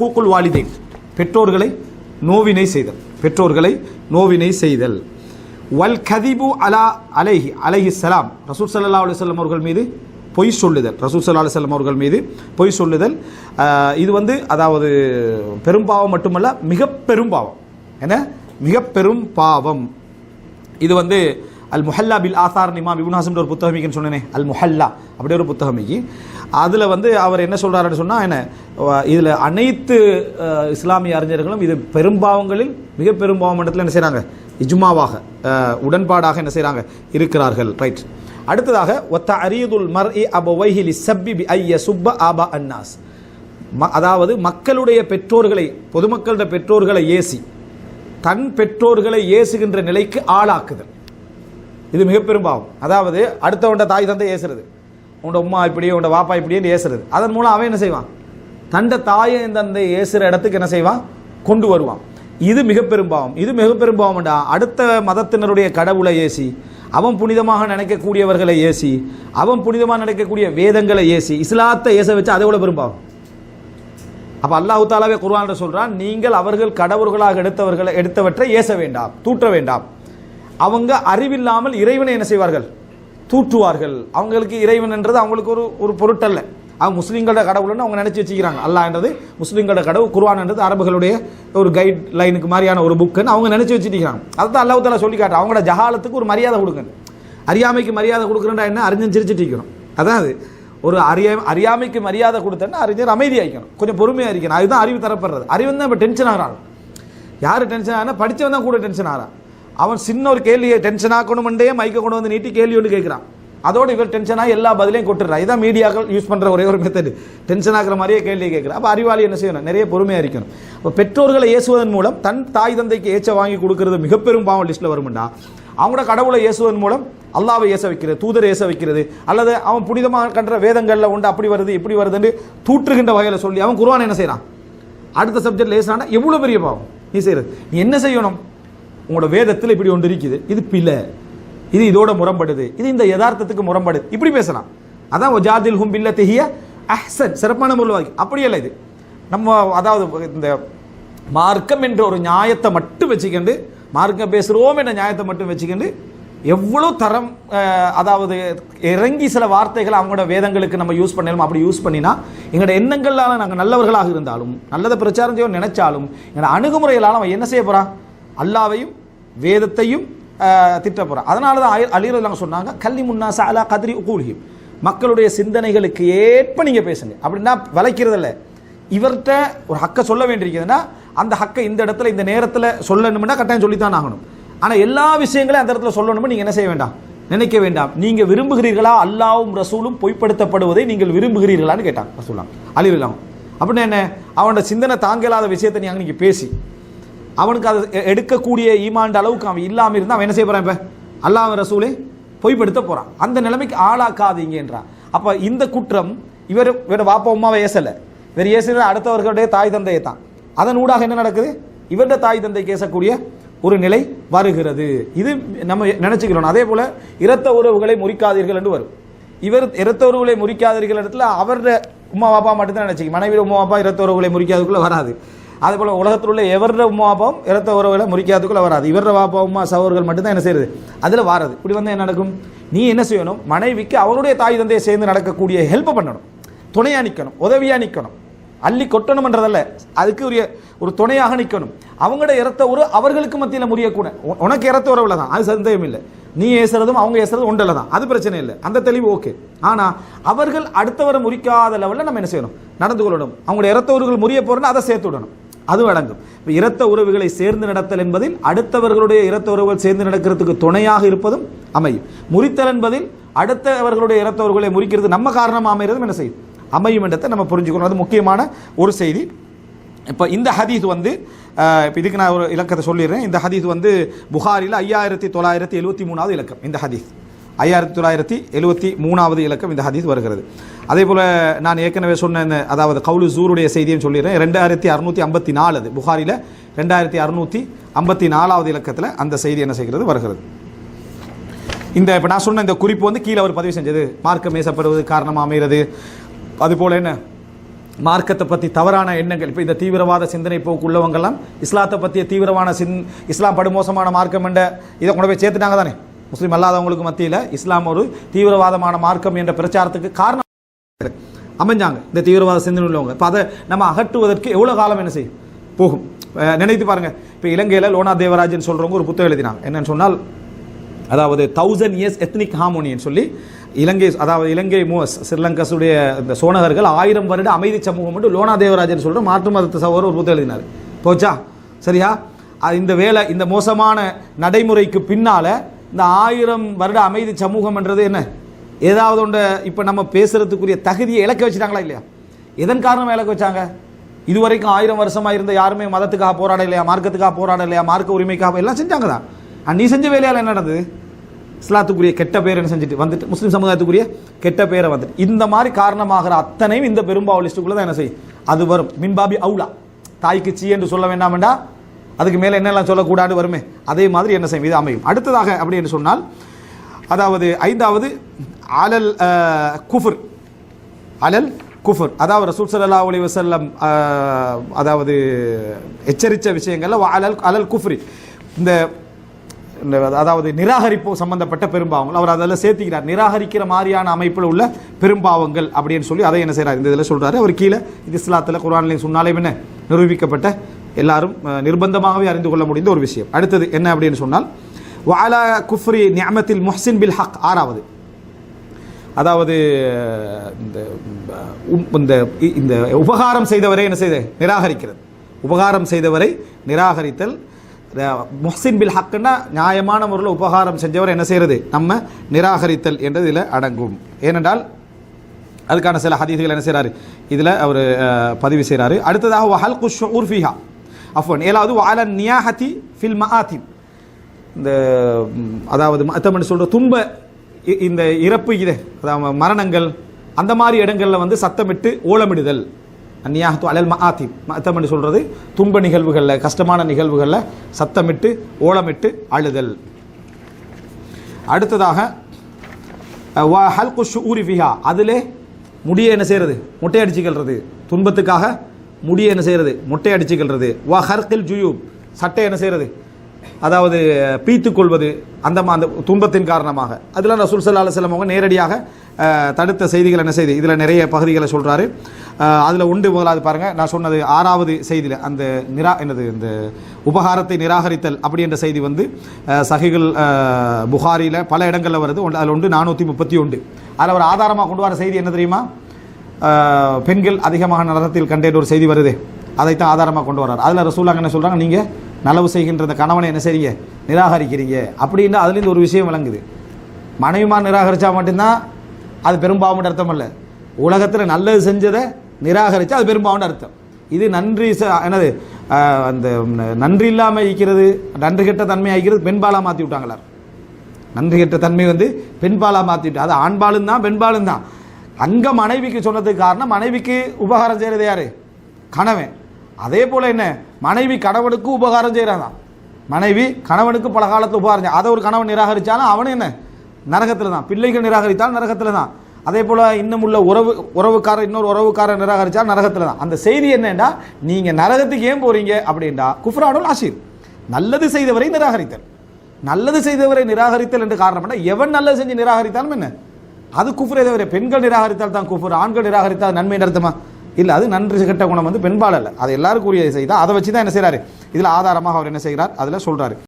கூக்குள் வாலிதை பெற்றோர்களை நோவினை செய்தல் பெற்றோர்களை நோவினை செய்தல். வல் கதிபு அலா அலைஹி அலைஹி சலாம் ரசூல் சல்லா அலுவலம் அவர்கள் மீது பொய் சொல்லுதல். ரசூல் சல்லா அலுவலம் அவர்கள் மீது பொய் சொல்லுதல். இது வந்து அதாவது பெரும்பாவம் மட்டுமல்ல மிக பெரும்பாவம் என்ன? மிக பெரும் பாவம். இது வந்து அல் முஹல்லா பில் ஆசார் நிமா இப்னு ஒரு புத்தகமிக்குன்னு சொன்னேனே. அல் முஹல்லா அப்படி ஒரு புத்தகமிக்கு. அதில் வந்து அவர் என்ன சொல்கிறாருன்னு சொன்னால் என்ன இதில் அனைத்து இஸ்லாமிய அறிஞர்களும் இது பெரும்பாவங்களில் மிக பெரும்பாவம் இடத்துல என்ன செய்கிறாங்க இஜ்மாவாக உடன்பாடாக என்ன செய்கிறாங்க இருக்கிறார்கள். ரைட் அடுத்ததாக ஒத்த அரியதுல் மர் இ அபவைஹிலி சப்பி பி ஐய சுப்ப ஆபா அன்னாஸ் ம அதாவது மக்களுடைய பெற்றோர்களை பொதுமக்களுடைய பெற்றோர்களை ஏசி தன் பெற்றோர்களை ஏசுகின்ற நிலைக்கு ஆளாக்குதல். இது மிக பெரும் பாவம் அதாவது அடுத்தவன்ட தாய் தந்தை ஏசுறது. உன்னோட உம்மா இப்படியே உன்னோட வாப்பா இப்படியேன்னு ஏசுறது. அதன் மூலம் அவன் என்ன செய்வான்? தண்ட தாயை தந்தை ஏசுற இடத்துக்கு என்ன செய்வான்? கொண்டு வருவான். இது மிக பெரும் பாவம் இது மிக பெரும்பாவம்டா அடுத்த மதத்தினருடைய கடவுளை ஏசி அவன் புனிதமாக நினைக்கக்கூடியவர்களை ஏசி அவன் புனிதமாக நினைக்கக்கூடிய வேதங்களை ஏசி இஸ்லாத்தை ஏச வச்சு அதை விட பெரும்பாவம்? அப்போ அல்லாஹு தாலாவே குர்ஆன்ல சொல்கிறான் நீங்கள் அவர்கள் கடவுள்களாக எடுத்தவர்களை எடுத்தவற்றை ஏச வேண்டாம் தூற்ற வேண்டாம். அவங்க அறிவில்லாமல் இறைவனை என்ன செய்வார்கள்? தூற்றுவார்கள். அவங்களுக்கு இறைவன் என்றது அவங்களுக்கு ஒரு ஒரு பொருட்டல்ல. அவங்க முஸ்லீம்களோட கடவுள்னு அவங்க நினச்சி வச்சுக்கிறாங்க. அல்லாஹ்ன்றது முஸ்லீம்களோட கடவுள் குர்ஆன்ன்றது அரபுகளுடைய ஒரு கைட் லைனுக்கு மாதிரியான ஒரு புக்குன்னு அவங்க நினச்சி வச்சுக்கிறாங்க அதுதான் அல்லாஹ் தாலா சொல்லி காட்டுறேன். அவங்களோட ஜஹாலத்துக்கு ஒரு மரியாதை கொடுங்க அறியாமைக்கு மரியாதை கொடுக்குறேன்டா என்ன? அறிஞன் சிரிச்சிட்டு இருக்கணும் அதான் அது. ஒரு அறிய அறியாமைக்கு மரியாதை கொடுத்தேன்னா அறிஞர் அமைதியாகிக்கணும் கொஞ்சம் பொறுமையாக இருக்கணும். அதுதான் அறிவு தரப்படுறது. அறிவு தான் இப்போ டென்ஷன் ஆகிறாங்க யார் டென்ஷன் ஆகினா படித்தவன் தான் கூட டென்ஷன் ஆகிறான். அவன் சின்ன ஒரு கேள்வியை டென்ஷன் ஆக்கணுமெண்டே மைக்க கொண்டு வந்து நீட்டி கேள்வி ஒன்று கேட்குறான். அதோட இவர் டென்ஷனாக எல்லா பதிலையும் கொட்டுறான் இதான் மீடியாக்கள் யூஸ் பண்ணுற ஒரே ஒரு மெத்தட் டென்ஷன் ஆகிற மாதிரியே கேள்வி கேட்குறான் அப்போ அறிவாளி என்ன செய்யணும்? நிறைய பொறுமையாக இருக்கணும். இப்போ பெற்றோர்களை ஏசுவதன் மூலம் தன் தாய் தந்தைக்கு ஏச்ச வாங்கி கொடுக்கறது மிக பெரும் பாவம் லிஸ்ட்டில் வரும்டா. அவங்களோட கடவுளை ஏசுவதன் மூலம் அல்லாவை ஏச வைக்கிறது தூதர் ஏச வைக்கிறது அல்லது அவன் புனிதமாக கன்ற வேதங்களில் உண்டு அப்படி வருது இப்படி வருதுன்னு தூற்றுகின்ற வகையில் சொல்லி அவன் குருவான் என்ன செய்கிறான் அடுத்த சப்ஜெக்ட் லேசானா எவ்வளோ பெரிய பாவம்? நீ செய்கிறது நீ என்ன செய்யணும்? உங்களோட வேதத்தில் இப்படி ஒன்று இருக்குது. இது பிழை. இது இதோட முரம்படுது இது இந்த யதார்த்தத்துக்கு முரம்படுது இப்படி பேசலாம். அதான் ஜாதில் ஹும் பில்ல தெஹிய அஹ்சன். சிறப்பான முறை வாக்கி. இது. நம்ம அதாவது இந்த மார்க்கம் என்ற ஒரு நியாயத்தை மட்டும் வச்சுக்கண்டு மார்க்கம் பேசுகிறோம் என்ற நியாயத்தை மட்டும் வச்சுக்கண்டு எவ்வளோ தரம் அதாவது இறங்கி சில வார்த்தைகளை அவங்களோட வேதங்களுக்கு நம்ம யூஸ் பண்ணலாம். அப்படி யூஸ் பண்ணினா எங்களோட எண்ணங்களால் நாங்கள் நல்லவர்களாக இருந்தாலும் நல்லதை பிரச்சாரம் செய்ய நினைச்சாலும் எங்களோட அணுகுமுறைகளால் அவன் என்ன செய்ய போகிறான் அல்லாவையும் வேதத்தையும் அஹ், திட்ட போகிறான் அதனால தான் அலிரலாங்க சொன்னாங்க கல்வி முன்னா சாலா கதிரி உகூலியும் மக்களுடைய சிந்தனைகளுக்கு ஏற்ப நீங்கள் பேசுங்க. அப்படின்னா விளைக்கிறதில்ல. இவர்கிட்ட ஒரு ஹக்கை சொல்ல வேண்டியிருக்குதுன்னா அந்த ஹக்கை இந்த இடத்துல இந்த நேரத்தில் சொல்லணும்னா கட்டாயம் சொல்லித்தான் ஆகணும். ஆனால் எல்லா விஷயங்களையும் அந்த இடத்துல சொல்லணும்னு நீங்கள் என்ன செய்ய வேண்டாம்? நினைக்க வேண்டாம். நீங்கள் விரும்புகிறீர்களா? அல்லாவும் ரசூலும் பொய்ப்படுத்தப்படுவதை நீங்கள் விரும்புகிறீர்களான்னு கேட்டாங்க ரசூலாம் அழிவில்லாம் அப்படின்னு என்ன? அவனோட சிந்தனை தாங்கலாத விஷயத்தை நீ நீங்கள் பேசி அவனுக்கு அதை எடுக்கக்கூடிய ஈமாண்ட அளவுக்கு அவன் இல்லாமல் இருந்தால் அவன் என்ன செய்ய போகிறான் இப்போ? அல்லாஹ் ரசூலே பொய்ப்படுத்த போகிறான் அந்த நிலைமைக்கு ஆளாக்காதீங்கன்றான் அப்போ இந்த குற்றம் இவர் இவர் வாப்பா அம்மாவை ஏசலை. இவர் ஏசுகிற அடுத்தவர்களுடைய தாய் தந்தையை தான். அதன் ஊடாக என்ன நடக்குது? இவருடைய தாய் தந்தை கேசக்கூடிய ஒரு நிலை வருகிறது. இது நம்ம நினச்சிக்கிறோம். அதே போல் இரத்த உறவுகளை முறிக்காதீர்கள் என்று வரும். இவர் இரத்த உறவுகளை முறிக்காதீர்கள் இடத்துல அவருடைய உமா பாப்பா மட்டும்தான் நினச்சிக்கி மனைவி உமா பாப்பா இரத்த உறவுகளை முறிக்காததுக்குள்ளே வராது. அதே போல் உலகத்தில் உள்ள எவர உமா இரத்த உறவுகளை முறிக்காதுக்குள்ள வராது. இவர பாப்பா உமா சகோதரர்கள் மட்டும்தான் என்ன செய்யுது அதில் வாரது. இப்படி வந்து என்ன நடக்கும்? நீ என்ன செய்யணும்? மனைவிக்கு அவருடைய தாய் தந்தையை சேர்ந்து நடக்கக்கூடிய ஹெல்ப் பண்ணணும். துணையாக நிற்கணும் உதவியாக நிற்கணும் அள்ளி கொட்டணும்ன்றதல்ல. அதுக்கு உரிய ஒரு துணையாக நிற்கணும் அவங்களோட இறத்த ஒரு அவர்களுக்கு மத்தியில் முறியக்கூட. உ- உனக்கு இறத்த உறவுல தான். அது சந்தேகம் இல்லை. நீ ஏசுறதும் அவங்க ஏசுறதும் ஒன்றில் தான். அது பிரச்சனை இல்லை. அந்த தெளிவு ஓகே ஆனால் அவர்கள் அடுத்தவரை முறிக்காத லெவலில் நம்ம என்ன செய்யணும்? நடந்து கொள்ளணும். அவங்களோட இரத்தவர்கள் முறிய போறோம்னா அதை சேர்த்து விடணும். அது அடங்கும். இப்போ இரத்த உறவுகளை சேர்ந்து நடத்தல் என்பதில் அடுத்தவர்களுடைய இரத்த உறவுகள் சேர்ந்து நடக்கிறதுக்கு துணையாக இருப்பதும் அமையும். முறித்தல் என்பதில் அடுத்தவர்களுடைய இரத்த உறவுகளை முறிக்கிறது நம்ம காரணமாக அமைகிறதும் என்ன செய்யும்? அமையும் என்றதை நம்ம புரிஞ்சுக்கணும். அது முக்கியமான ஒரு செய்தி. இப்போ இந்த ஹதீஸ் வந்து இப்போ இதுக்கு நான் ஒரு இலக்கத்தை சொல்லிடுறேன். இந்த ஹதீஸ் வந்து புகாரில் ஐயாயிரத்தி தொள்ளாயிரத்தி எழுபத்தி மூணாவது இலக்கம். இந்த ஹதீஸ். ஐயாயிரத்தி தொள்ளாயிரத்தி எழுபத்தி மூணாவது இலக்கம் இந்த ஹதீஸ் வருகிறது. அதே போல் நான் ஏற்கனவே சொன்ன அதாவது கவுலு ஜூருடைய செய்தியும் சொல்லிடுறேன். ரெண்டாயிரத்தி அறுநூற்றி ஐம்பத்தி நாலு அது புகாரில் ரெண்டாயிரத்தி அறுநூற்றி ஐம்பத்தி நாலாவது இலக்கத்தில் அந்த செய்தி என்ன செய்கிறது? வருகிறது. இந்த இப்போ நான் சொன்ன இந்த குறிப்பு வந்து கீழே அவர் பதிவு செஞ்சது. மார்க்கம் மேசப்படுவது காரணமாக அமைகிறது. அதுபோல் என்ன? மார்க்கத்தை பற்றி தவறான எண்ணங்கள். இப்போ இந்த தீவிரவாத சிந்தனை போக்கு உள்ளவங்கெல்லாம் இஸ்லாத்தை பற்றிய தீவிரமான சின் இஸ்லாம் படுமோசமான மார்க்கம் என்ற இதை கொண்டு போய் சேர்த்துட்டாங்க தானே முஸ்லீம் அல்லாதவங்களுக்கு மத்தியில் இஸ்லாம் ஒரு தீவிரவாதமான மார்க்கம் என்ற பிரச்சாரத்துக்கு காரணம். அமைஞ்சாங்க. இந்த தீவிரவாத சிந்தனை உள்ளவங்க. இப்போ அதை நம்ம அகற்றுவதற்கு எவ்வளோ காலம் என்ன செய்யும்? போகும். நினைத்து பாருங்க. இப்போ இலங்கையில் லோனா தேவராஜன் சொல்கிறவங்க ஒரு புத்தகம் எழுதினாங்க. என்னன்னு சொன்னால் அதாவது தௌசண்ட் இயர்ஸ் எத்னிக் ஹார்மோனின்னு சொல்லி இலங்கை அதாவது இலங்கை மோ ஸ்ரீலங்கஸுடைய இந்த சோனகர்கள் ஆயிரம் வருட அமைதி சமூகம் மட்டும் லோனா தேவராஜன் சொல்கிற மாற்று மதத்தை சகோதரர் ஒரு புத்தகம் எழுதினார். போச்சா? சரியா? அது இந்த வேலை இந்த மோசமான நடைமுறைக்கு பின்னால் இந்த ஆயிரம் வருட அமைதி சமூகம் என்றது என்ன? ஏதாவது ஒன்று இப்போ நம்ம பேசுறதுக்குரிய தகுதியை இழக்க வச்சுட்டாங்களா இல்லையா? எதன் காரணமாக இழக்க வச்சாங்க? இதுவரைக்கும் ஆயிரம் வருஷமாக இருந்த யாருமே மதத்துக்காக போராட இல்லையா? மார்க்கத்துக்காக போராட இல்லையா? மார்க்க உரிமைக்காக எல்லாம் செஞ்சாங்க தான். நீ செஞ்ச வேலையால் என்ன நடந்தது? இஸ்லாத்துக்குரிய கெட்ட பேர் என்ன செஞ்சுட்டு வந்துட்டு முஸ்லீம் சமுதாயத்துக்குரிய கெட்ட பேரை வந்துட்டு. இந்த மாதிரி காரணமாகிற அத்தனையும் இந்த பெரும்பாவலிஸ்டுக்குள்ளே தான் என்ன செய்யும்? அது வரும். மின்பாபி அவுலா. தாய்க்கு சீ என்று சொல்ல வேண்டாம்டா அதுக்கு மேலே என்னெல்லாம் சொல்லக்கூடாது வருமே? அதே மாதிரி என்ன செய்யும்? இது அமையும். அடுத்ததாக அப்படி என்று சொன்னால் அதாவது ஐந்தாவது அலல் குஃபுர். அலல் குஃபுர். அதாவது ரசூல் சல்லா அலி வசல்லம் அதாவது எச்சரித்த விஷயங்கள்ல அலல் அலல் குஃப்ரி. இந்த அதாவது நிராகரிப்பு சம்பந்தப்பட்ட பெரும்பாவங்கள். அவர் அதில் சேர்த்துக்கிறார். நிராகரிக்கிற மாதிரியான அமைப்பில் உள்ள பெரும்பாவங்கள் அப்படின்னு சொல்லி அதை என்ன செய்கிறார் இந்த இதில் சொல்கிறாரு அவர் கீழே இது இஸ்லாத்தில் குரான்லையும் சொன்னாலே என்ன நிரூபிக்கப்பட்ட எல்லாரும் நிர்பந்தமாகவே அறிந்து கொள்ள முடிந்த ஒரு விஷயம். அடுத்தது என்ன அப்படின்னு சொன்னால் வாலா குஃப்ரி நியமத்தில் முஹ்சின் பில் ஹக் ஆறாவது. அதாவது இந்த உம், இந்த இந்த உபகாரம் செய்தவரை என்ன செய்த? நிராகரிக்கிறது. உபகாரம் செய்தவரை நிராகரித்தல் முஹ்சின் பில் ஹக்குன்னா நியாயமான முறையில் உபகாரம் செஞ்சவரை என்ன செய்கிறது நம்ம நிராகரித்தல் என்றது இதில் அடங்கும். ஏனென்றால் அதுக்கான சில ஹதீதுகள் என்ன செய்கிறாரு இதில் அவர் பதிவு செய்கிறாரு அடுத்ததாக வஹல் குஷ் உர்ஃபிஹா அஃபோன் ஏழாவது வாலன் நியாஹதி ஃபில் மஹாத்தி இந்த அதாவது மத்தமன் சொல்கிற துன்ப இ- இந்த இறப்பு இது அதாவது மரணங்கள் அந்த மாதிரி இடங்களில் வந்து சத்தமிட்டு ஓலமிடுதல். அந்நியாகத்து அலல் மஹாத்தி மத்தமன் சொல்கிறது துன்ப நிகழ்வுகளில் கஷ்டமான நிகழ்வுகளில் சத்தமிட்டு ஓலமிட்டு அழுதல். அடுத்ததாக ஹல்கு ஷூரி ஃபிஹா. அதிலே முடிய என்ன செய்கிறது முட்டையடிச்சுக்கிறது துன்பத்துக்காக முடியை என்ன செய்கிறது முட்டை அடிச்சுக்கிறது வா ஹர்கில் ஜுயூப். சட்டை என்ன செய்கிறது அதாவது பீத்து கொள்வது அந்த அந்த துன்பத்தின் காரணமாக. அதில் ரசூல் சல்லா அலுவலம் அவங்க நேரடியாக தடுத்த செய்திகள் என்ன செய்தி இதில் நிறைய பகுதிகளை சொல்கிறாரு அதில் உண்டு முதலாவது பாருங்கள் நான் சொன்னது ஆறாவது செய்தியில் அந்த நிரா என்னது இந்த உபகாரத்தை நிராகரித்தல் அப்படி என்ற செய்தி வந்து சகைகள் புகாரியில் பல இடங்களில் வருது. அதில் உண்டு நானூற்றி முப்பத்தி ஒன்று. அதில் ஒரு ஆதாரமாக கொண்டு வர செய்தி என்ன தெரியுமா? பெண்கள் அதிகமாக நரகத்தில் கண்டேன் ஒரு செய்தி வருது. அதைத்தான் ஆதாரமாக கொண்டு வர்றார். அதில் ரசூலாங்க என்ன சொல்கிறாங்க நீங்கள் நலவு செய்கின்ற அந்த கணவனை என்ன செய்றீங்க? நிராகரிக்கிறீங்க. அப்படின்னா அதுலேருந்து ஒரு விஷயம் விளங்குது. மனைவிமார் நிராகரித்தா மட்டும்தான் அது பெரும்பாவம்னு அர்த்தம் அல்ல உலகத்தில் நல்லது செஞ்சதை நிராகரித்தா அது பெரும்பாவம்னு அர்த்தம். இது நன்றி ச- என்னது? அந்த நன்றி இல்லாமல் ஈக்கிறது நன்றி கெட்ட தன்மை ஆகிறது பெண்பாலாக மாற்றி விட்டாங்களார் நன்றி கெட்ட தன்மை வந்து பெண்பாலாக மாற்றிட்டு அது ஆண்பாலும் தான் பெண்பாலும் தான் அங்கே மனைவிக்கு சொன்னதுக்கு காரணம் மனைவிக்கு உபகாரம் செய்கிறது யாரு? கணவன். அதே போல் என்ன? மனைவி கணவனுக்கு உபகாரம் செய்கிறான் மனைவி கணவனுக்கு பல காலத்தில் உபகாரம் அதை ஒரு கணவன் நிராகரித்தாலும் அவனும் என்ன? நரகத்தில் தான். பிள்ளைகள் நிராகரித்தால் நரகத்தில் தான். அதே போல் இன்னும் உள்ள உறவு உறவுக்காரர் இன்னொரு உறவுக்காரர் நிராகரித்தால் நரகத்தில் தான். அந்த செய்தி என்னென்னா நீங்கள் நரகத்துக்கு ஏன் போகிறீங்க அப்படின்டா குஃப்ரானுல் ஆஷீர் நல்லது செய்தவரை நிராகரித்தல். நல்லது செய்தவரை நிராகரித்தல் என்று காரணம் என்ன? எவன் நல்லது செஞ்சு நிராகரித்தாலும் என்ன? அது குஃபுரே தவிர பெண்கள் நிராகரித்தால் தான் குஃபுர் ஆண்கள் நிராகரித்தால் நன்மை நடத்துமா? இல்லை அது நன்றி கெட்ட குணம் வந்து பெண்பால் அல்ல. அது எல்லாருக்கும் உரிய செய்தால் அதை வச்சு தான் என்ன செய்கிறாரு இதில் ஆதாரமாக அவர் என்ன செய்கிறார்? அதில் சொல்கிறாரு